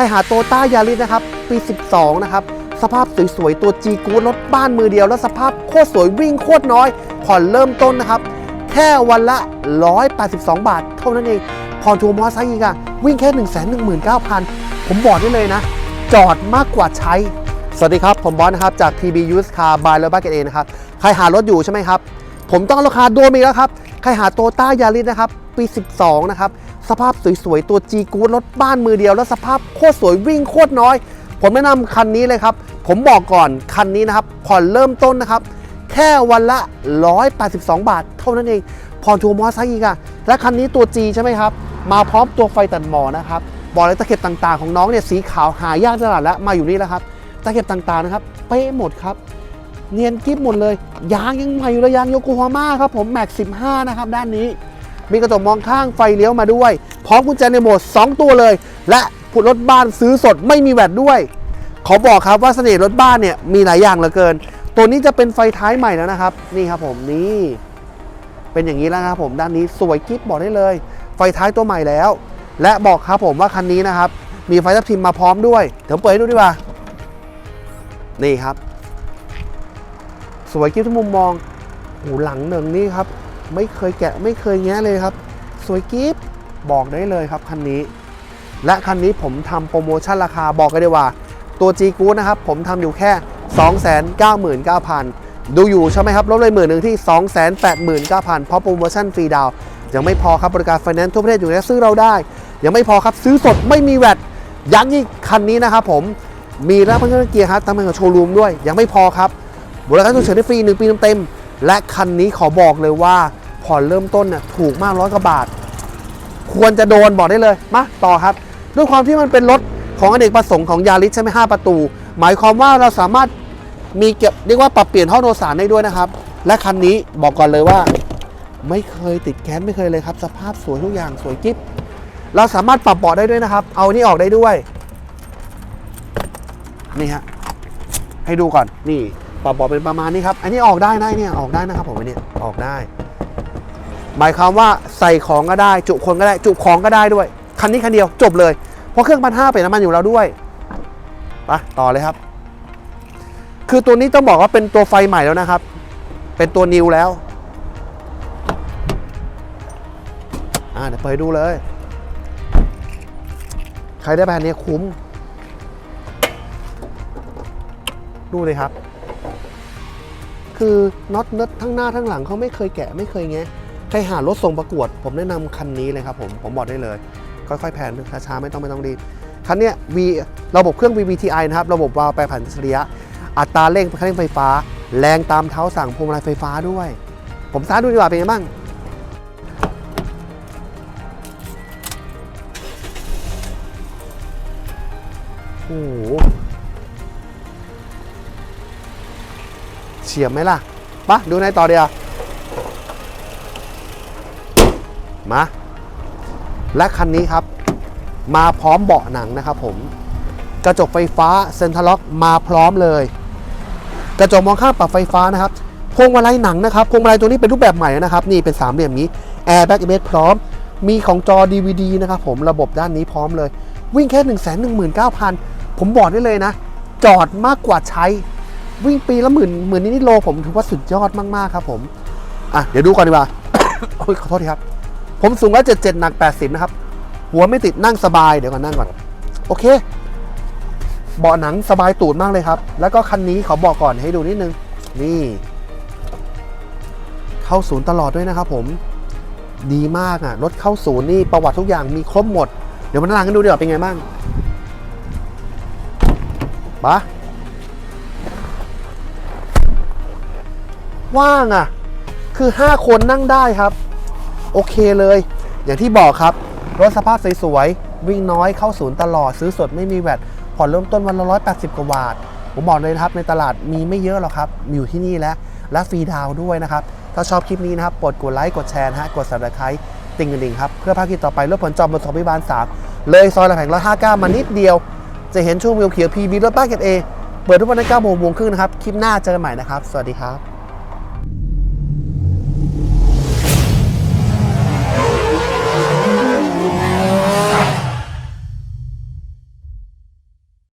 รหาโตต้ายาริสนะครับ ปี 12 นะครับ สภาพสวยๆ ตัวจีกูรถบ้านมือเดียว แล้วสภาพโคตรสวยวิ่งโคตรน้อย ผ่อนเริ่มต้นนะครับ แค่วันละ 182 บาท เท่านั้นเอง ผ่อนทัวร์มอไซค์อีกอะวิ่งแค่ 1 1 9 0 0 0 ผมบอกได้เลยนะ จอดมากกว่าใช้ สวัสดีครับ ผมบอสนะครับ จาก TB Used Car by และ Bucket A นะครับ ใครหารถอยู่ใช่ไหมครับ ผมต้องราคาโดนอีแล้วครับ ใครหาโตต้ายาริสนะครับ ปี 12 นะครับ สภาพสวยๆ ตัวจีกูดรถบ้านมือเดียว แล้วสภาพโคตรสวยวิ่งโคตรน้อย ผมแนะนำคันนี้เลยครับ ผมบอกก่อนคันนี้นะครับ ผ่อนเริ่มต้นนะครับ แค่วันละ 182 บาท เท่านั้นเอง ผ่อนทัวร์มอไซค์อีกอะและคันนี้ตัว G ใช่ไหมครับ มาพร้อมตัวไฟตัดหมอนะครับบอกเลยตะเข็บต่างๆของน้องเนี่ยสีขาวหายากตลาดแล้วมาอยู่นี่แล้วครับตะเข็บต่างๆนะครับเป๊ะหมดครับเนียนกิ๊บหมดเลย ยางยังใหม่อยู่เลยยางโยโกฮาม่าครับผมแม็ก15 นะครับ ด้านนี้ มีกระจกมองข้างไฟเลี้ยวมาด้วย พร้อมกุญแจในโหมด 2 ตัวเลย และผู้รถบ้านซื้อสดไม่มีแวดด้วย ขอบอกครับว่าเสน่ห์รถบ้านเนี่ยมีหลายอย่างเหลือเกิน ตัวนี้จะเป็นไฟท้ายใหม่แล้วนะครับ นี่ครับผมนี่เป็นอย่างนี้แล้วครับผมด้านนี้สวยกิ๊บบอกได้เลย ไฟท้ายตัวใหม่แล้ว และบอกครับผมว่าคันนี้นะครับ มีไฟทับทิมมาพร้อมด้วยเดี๋ยวเปิดให้ดูดีกว่านี่ครับ สวยกิ๊บทุกมุมมองหูหลังหนึ่งนี่ครับ ไม่เคยแกะไม่เคยแงะเลยครับ สวยกิ๊บบอกได้เลยครับคันนี้ และคันนี้ผมทำโปรโมชั่นราคาบอกกันได้ว่า ตัว G g o o d นะครับ ผมทำอยู่แค่ 299,000 ดูอยู่ใช่ไหมครับลดเลยหมื่นหนึ่งที่ 289,000 เพราะโปรโมชั่นฟรีดาวยังไม่พอครับบริการไฟแนนซ์ทั่วประเทศอยู่แล้วซื้อเราได้ ยังไม่พอครับซื้อสดไม่มีแวดยังอีกคันนี้นะครับผมมีรับพัฒนาเกียร์ครับทำงานกับโชว์รูมด้วย ยังไม่พอครับบริการฉุกเฉินได้ฟรี1ปีเต็มและคันนี้ขอบอกเลยว่า ผ่อนเริ่มต้นน่ะถูกมากร้อยกว่าบาท ควรจะโดนบอกได้เลยมาต่อครับ ด้วยความที่มันเป็นรถของอเนกประสงค์ของยาริสใช่ไหมห้าประตู หมายความว่าเราสามารถมีเก็บเรียกว่าปรับเปลี่ยนห้องโดยสารได้ด้วยนะครับ และคันนี้บอกก่อนเลยว่า ไม่เคยติดแก๊สไม่เคยเลยครับ สภาพสวยทุกอย่างสวยกิ๊บเราสามารถปรับเบาะได้ด้วยนะครับ เอานี่ออกได้ด้วยนี่ฮะให้ดูก่อนนี่ปรับเบาะเป็นประมาณนี้ครับ อันนี้ออกได้นะไอ้เนี่ยออกได้นะครับผมเนี้ยออกได้ หมายความว่าใส่ของก็ได้ จุคนก็ได้ จุของก็ได้ด้วย คันนี้คันเดียวจบเลย เพราะเครื่องพันห้าเป็นน้ำมันอยู่แล้วด้วยไปต่อเลยครับ คือตัวนี้ต้องบอกว่าเป็นตัวไฟใหม่แล้วนะครับ เป็นตัวนิวแล้วอ่าเดี๋ยวเปิดดูเลย ใครได้แบรนนี้คุ้ม ดูเลยครับ คือน็อตเน็ตทั้งหน้าทั้งหลังเขาไม่เคยแกะไม่เคยแงะ ใครหารถส่งประกวด ผมแนะนำคันนี้เลยครับผม ผมบอกได้เลย ค่อยๆแผ่นช้าๆไม่ต้องไม่ต้องรีบคันนี้ V ระบบเครื่อง VVTi นะครับ ระบบวาล์วแปรผันอัจฉริยะ อัตราเร่งคันเร่งไฟฟ้า แรงตามเท้าสั่งพวงมาลัยไฟฟ้าด้วย ผมซ้าดูดีกว่าเป็นยังไงบ้างโอ้โหเฉียบไหมล่ะปะดูในต่อเดียว มา และคันนี้ครับ มาพร้อมเบาะหนังนะครับผม กระจกไฟฟ้าเซนทรัลล็อกมาพร้อมเลย กระจกมองข้างปรับไฟฟ้านะครับพวงมาลัยหนังนะครับพวงมาลัยตัวนี้เป็นรูปแบบใหม่นะครับ นี่เป็นสามเหลี่ยมนี้แอร์แบ็กเบสพร้อม มีของจอ DVD นะครับผมระบบด้านนี้พร้อมเลย วิ่งแค่ 1 1 9 0 0 0 ผมบอกได้เลยนะ จอดมากกว่าใช้ วิ่งปีละหมื่นหมื่นนิดโลผมถือว่าสุดยอดมาก ๆ ครับผม อะ เดี๋ยวดูก่อนดีกว่า โอ้ยขอโทษทีครับ ผมสูง177หนัก80นะครับ หัวไม่ติดนั่งสบายเดี๋ยวก่อนนั่งก่อน โอเค เบาะหนังสบายตูดมากเลยครับ แล้วก็คันนี้ขอบอกก่อนให้ดูนิดนึง นี่ เข้าศูนย์ตลอดด้วยนะครับ ผมดีมากอะรถเข้าศูนย์นี่ประวัติทุกอย่างมีครบหมด เดี๋ยวมานั่งกันดูดีกว่าเป็นไงบ้างปะว่างอะ คือ 5 คนนั่งได้ครับ โอเคเลย อย่างที่บอกครับ รถสภาพสวยๆ วิ่งน้อยเข้าศูนย์ตลอดซื้อสดไม่มีแวดผ่อนเริ่มต้นวันละ180กว่าบาท ผมบอกเลยนะครับในตลาดมีไม่เยอะหรอกครับ มีอยู่ที่นี่แล้วและฟรีดาวด้วยนะครับ ถ้าชอบคลิปนี้นะครับกดกดไลค์กดแชร์ฮะกด subscribe ติ่งกระดิ่งครับเพื่อภาคคลิปต่อไปรถผลจอบบนสองพิบาล3เลยซอยละแผงร้อยห้าเก้ามานิดเดียว จะเห็นช่วงวิวเขียวพีบีรถบ้านเกตเอเปิดทุกวันใน9โมงครึ่งนะครับคลิปหน้าเจอกันใหม่นะครับ สวัสดีครับ